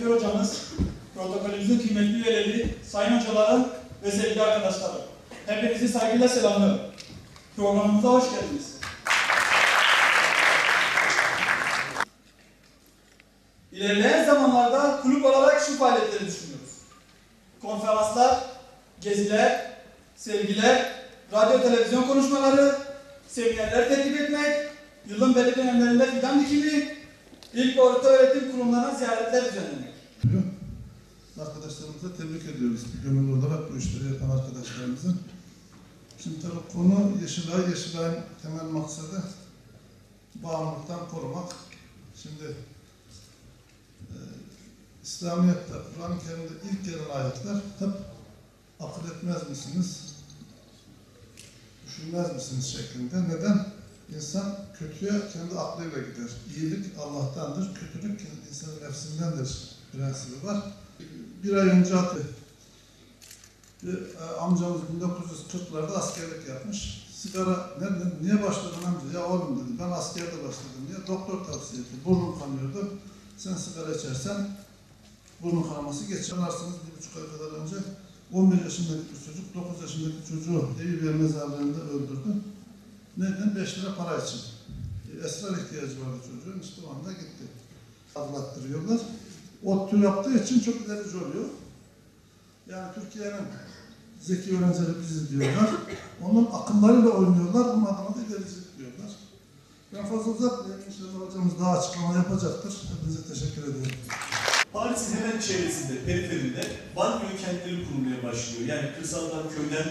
rektör hocamız, protokolümüzün kıymetli üyeleri, sayın hocalarım ve sevgili arkadaşlarım. Hepinizi saygıyla selamlıyorum. Programımıza hoş geldiniz. İlerleyen zamanlarda kulüp olarak şu faaliyetleri düşünüyoruz. Konferanslar, geziler, sergiler, radyo televizyon konuşmaları, seminerler tertip etmek, yılın belli dönemlerinde fidan dikimi, ilk orta öğretim kurumlarına ziyaretler düzenlemek. Arkadaşlarımıza tebrik ediyoruz. Gönüllü olarak bu işleri yapan arkadaşlarımızı. Şimdi tabii konu Yeşilay. Yeşilay'ın temel maksadı bağımlılıktan korumak. Şimdi e, İslamiyet'te, Kur'an-ı Kerim'de ilk gelen ayetler hep akıl etmez misiniz? Düşünmez misiniz şeklinde. Neden? İnsan kötüye kendi aklıyla gider. İyilik Allah'tandır, kötülük insanın nefsindendir prensibi var. Bir ay önce attı. Bir e, amcamız 1940'larda askerlik yapmış. Sigara, nereden, niye başladın amca? Ya oğlum dedi, ben askerde başladım diye. Doktor tavsiye etti. Burnum kanıyordu. Sen sigara içersen burnun kanaması geçer. Anlarsınız bir buçuk ay kadar önce 11 yaşındaki bir çocuk, 9 yaşındaki çocuğu Eyüpiye mezarlığında öldürdü. Neden? 5 lira para için. E, Esrar ihtiyacı vardı çocuğun, işte o anda gitti. Anlattırıyorlar. O tür yaptığı için çok ilerici oluyor. Yani Türkiye'nin zeki öğrencileri bizi diyorlar. Onun akıllarıyla oynuyorlar, bunun adına da ilericilik diyorlar. Ben fazla uzatmayayım. İnşallah hocamız daha açıklama yapacaktır. Hepinize teşekkür ediyorum. Paris'in hemen çevresinde, periferinde banliyö kentleri kurulmaya başlıyor. Yani kırsaldan, köyden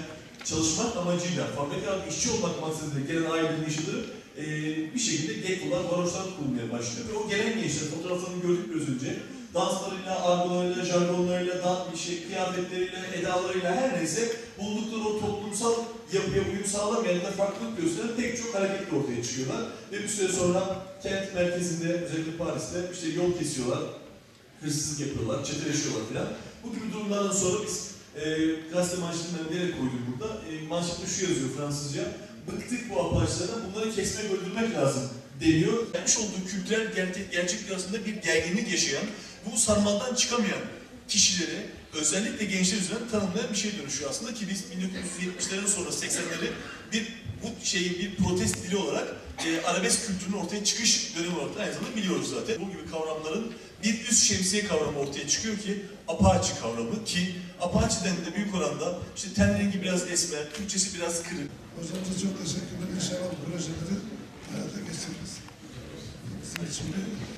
çalışmak amacıyla, fabrikalarda işçi olmak maksadıyla gelen ailelerin yaşadığı e, bir şekilde gettolar, varoşlar kurulmaya başlıyor. Ve o gelen gençler fotoğraflarını gördük biraz önce. Danslarıyla, argolarıyla, jargonlarıyla, dan, şey, kıyafetleriyle, edalarıyla her neyse buldukları o toplumsal yapıya uyum sağlamayan ya da farklılık gösteren pek çok hareketle ortaya çıkıyorlar. Ve bir süre sonra kent merkezinde, özellikle Paris'te işte yol kesiyorlar, hırsızlık yapıyorlar, çeteleşiyorlar filan. Bu gibi durumlardan sonra biz e, gazete manşetini ben nereye koydum burada? E, manşette şu yazıyor Fransızca. Bıktık bu apaçlardan, bunları kesmek, öldürmek lazım deniyor. Gelmiş olduğu kültürel gerçek, gerçeklik arasında bir gerginlik yaşayan, bu sarmaldan çıkamayan kişileri özellikle gençler üzerinden tanımlayan bir şey dönüşüyor aslında ki biz 1970'lerin sonra 80'leri bir bu şeyi bir protest dili olarak e, arabesk kültürünün ortaya çıkış dönemi olarak da aynı zamanda biliyoruz zaten. Bu gibi kavramların bir üst şemsiye kavramı ortaya çıkıyor ki Apache kavramı ki Apache'den de büyük oranda işte ten rengi biraz esmer, Türkçesi biraz kırık. Hocamıza çok teşekkürler. İnşallah bu projeleri hayata geçiririz. Sizin için bir